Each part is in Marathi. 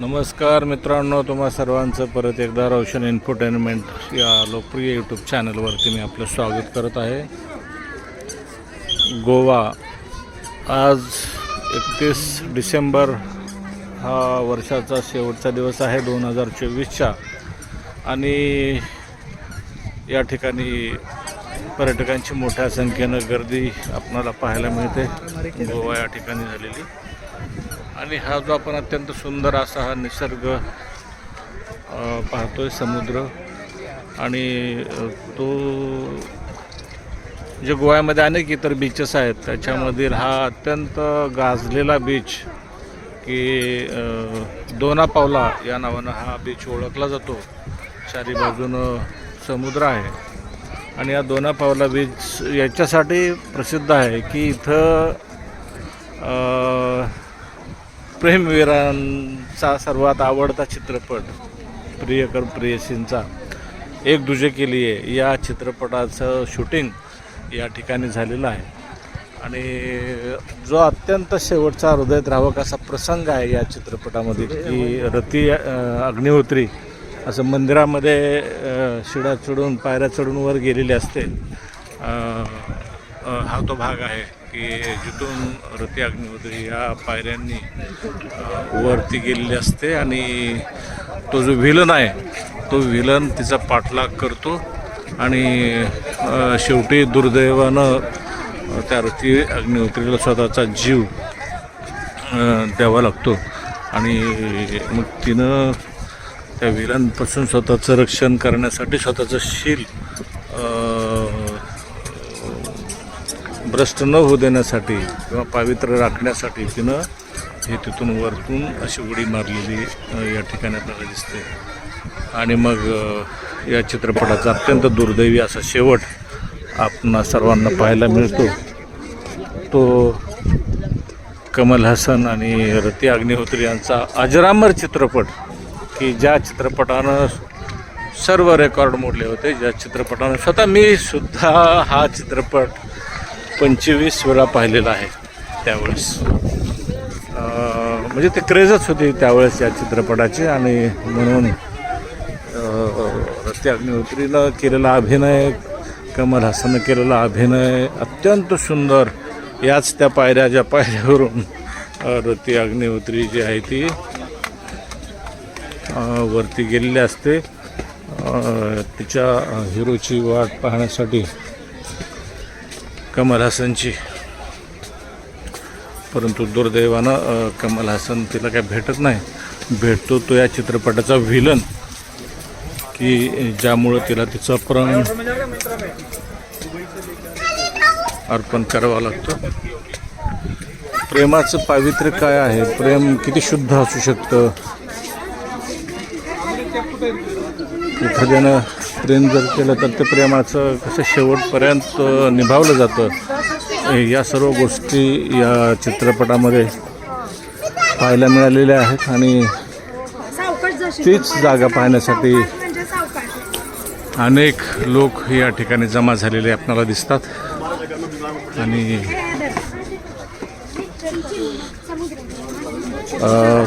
नमस्कार मित्रांनो तुम्हा सर्वांचं परत एकदा रोशन एन्टरटेनमेंट या लोकप्रिय यूट्यूब चॅनलवरती मी आपलं स्वागत करत आहे. गोवा आज एकतीस डिसेंबर हा वर्षाचा शेवटचा दिवस आहे दोन हजार चोवीसचा आणि या ठिकाणी पर्यटकांची मोठ्या संख्येनं गर्दी आपणाला पाहायला मिळते. गोवा या ठिकाणी झालेली. आणि हा जो आपण अत्यंत सुंदर असा हा निसर्ग पाहतोय समुद्र आणि तो जे गोव्यामध्ये अनेक इतर बीचेस आहेत त्याच्यामधील हा अत्यंत गाजलेला बीच की दोना पावला या नावानं हा बीच ओळखला जातो. चारी बाजूनं समुद्र आहे. आणि या दोना पावला बीच याच्यासाठी प्रसिद्ध आहे की इथं प्रेमवीरांचा सर्वात आवडता चित्रपट प्रियकर प्रियसींचा एक दुजे के लिए या चित्रपटाचं शूटिंग या ठिकाणी झालेलं आहे. आणि जो अत्यंत शेवटचा हृदयद्रावक असा प्रसंग आहे या चित्रपटामध्ये की रती अग्निहोत्री असं मंदिरामध्ये शिडा चढून पायऱ्या चढून वर गेलेली असते. हा तो भाग आहे. की जिथून रती अग्निहोत्री या पायऱ्यांनी वरती गेलेली असते आणि तो जो व्हिलन आहे तो व्हिलन तिचा पाठलाग करतो आणि शेवटी दुर्दैवानं त्या रती अग्निहोत्रीला स्वतःचा जीव द्यावा लागतो. आणि मग तिनं त्या विलांपासून स्वतःचं रक्षण करण्यासाठी स्वतःचं शील भ्रष्ट न होऊ देण्यासाठी किंवा पावित्र्य राखण्यासाठी तिनं हे तिथून वरतून अशी उडी मारलेली या ठिकाणी आपल्याला दिसते. आणि मग या चित्रपटाचा अत्यंत दुर्दैवी असा शेवट आपण सर्वांना पाहायला मिळतो. तो कमल हसन आणि रती अग्निहोत्री यांचा अजरामर चित्रपट की ज्या चित्रपटानं सर्व रेकॉर्ड मोडले होते ज्या चित्रपटानं स्वतः मी सुद्धा हा चित्रपट पंचवीस वेळा पाहिलेला आहे त्यावेळेस. म्हणजे ते क्रेजच होती त्यावेळेस या चित्रपटाची आणि म्हणून अं, अग्निहोत्रीनं केलेला अभिनय कमल हसननं केलेला अभिनय अत्यंत सुंदर. याच त्या पायऱ्या ज्या पायऱ्यावरून रती अग्निहोत्री जी आहे ती वरती गेलेली असते. तिच्या हिरोची वाट पाहण्यासाठी कमल हसनची. परंतु दुर्दैवानं कमल हसन तिला काय भेटत नाही. भेटतो तो या चित्रपटाचा व्हिलन की ज्यामुळं तिला तिचा प्राण अर्पण करावा लागतो. प्रेमाचं पावित्र्य काय आहे? प्रेम किती शुद्ध असू शकतं? एखाद्यानं प्रेम जर केलं तर ते प्रेमाचं कसं शेवटपर्यंत निभावलं जातं या सर्व गोष्टी या चित्रपटामध्ये पाहायला मिळालेल्या आहेत आणि तीच जागा पाहण्यासाठी अनेक लोक या ठिकाणी जमा झालेले आपल्याला दिसतात. आणि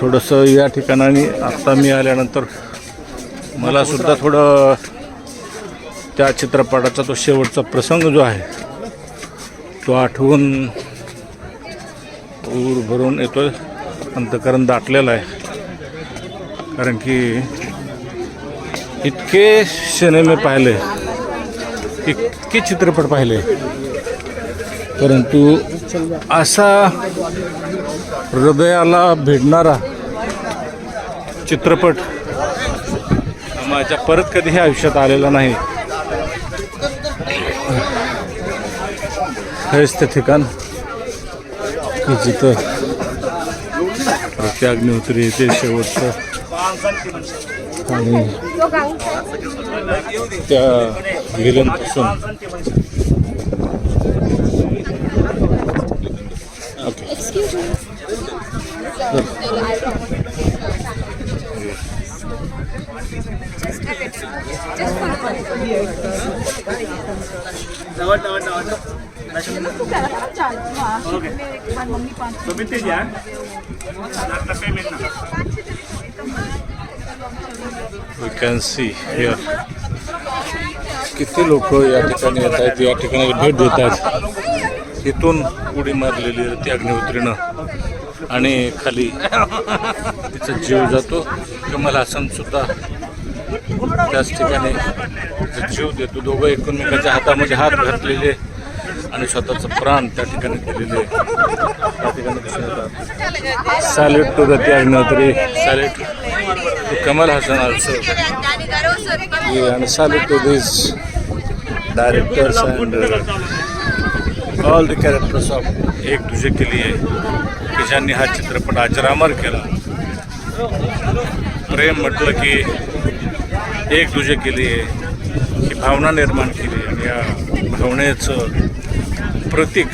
थोडंसं या ठिकाणी आत्ता मी आल्यानंतर मला सुद्धा थोडं त्या चित्रपटाचा तो शेवटचा प्रसंग जो आहे तो आठवून ऊर भरून येतोय. अंतकरण दाटलेलं आहे. कारण की इतके सिनेमे पाहिले इतके चित्रपट पाहिले. परंतु असा हृदयाला भिडणारा चित्रपट माझ्या परत कधीही आयुष्यात आलेला नाही. हेच ते ठिकाण की जिथं रती अग्निहोत्री येते शेवटचं. आणि त्या विलनपासून. ओके. किती लोक या ठिकाणी येत आहेत? या ठिकाणी भेट देत आहेत. इथून उडी मारलेली आहे ती अग्निहोत्रीनं. आणि खाली तिचा जीव जातो. कमल हसन त्याच ठिकाणी तिचा जीव देतो. दोघं एकमेकाच्या हातामध्ये हात घातलेले आणि स्वतःचं प्राण त्या ठिकाणी दिलेले त्या ठिकाणी सॅलेट टू गती to the salute to Kamal Haasan also आणि salute to this directors and all the characters of Ek Tujhe Ke लिए. की हा चित्रपट अजरामर केला. प्रेम म्हटलं की एक दुजे केली आहे ही भावना निर्माण केली आणि या भावनेचं प्रतीक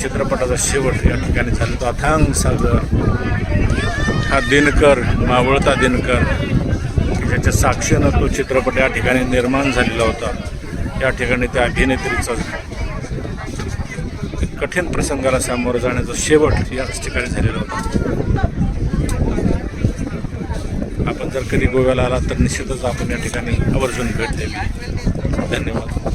चित्रपटाचा शेवट या ठिकाणी झाला. तो अथांग सागर हा दिनकर मावळता दिनकर ज्याच्या साक्षीनं तो चित्रपट या ठिकाणी निर्माण झालेला होता. या ठिकाणी त्या अभिनेत्रीचा कठीण प्रसंगाला सामोरं जाण्याचा शेवट याच ठिकाणी झालेला होता. आपण जर कधी गोव्याला आला तर निश्चितच आपण या ठिकाणी आवर्जून भेट द्यावी धन्यवाद.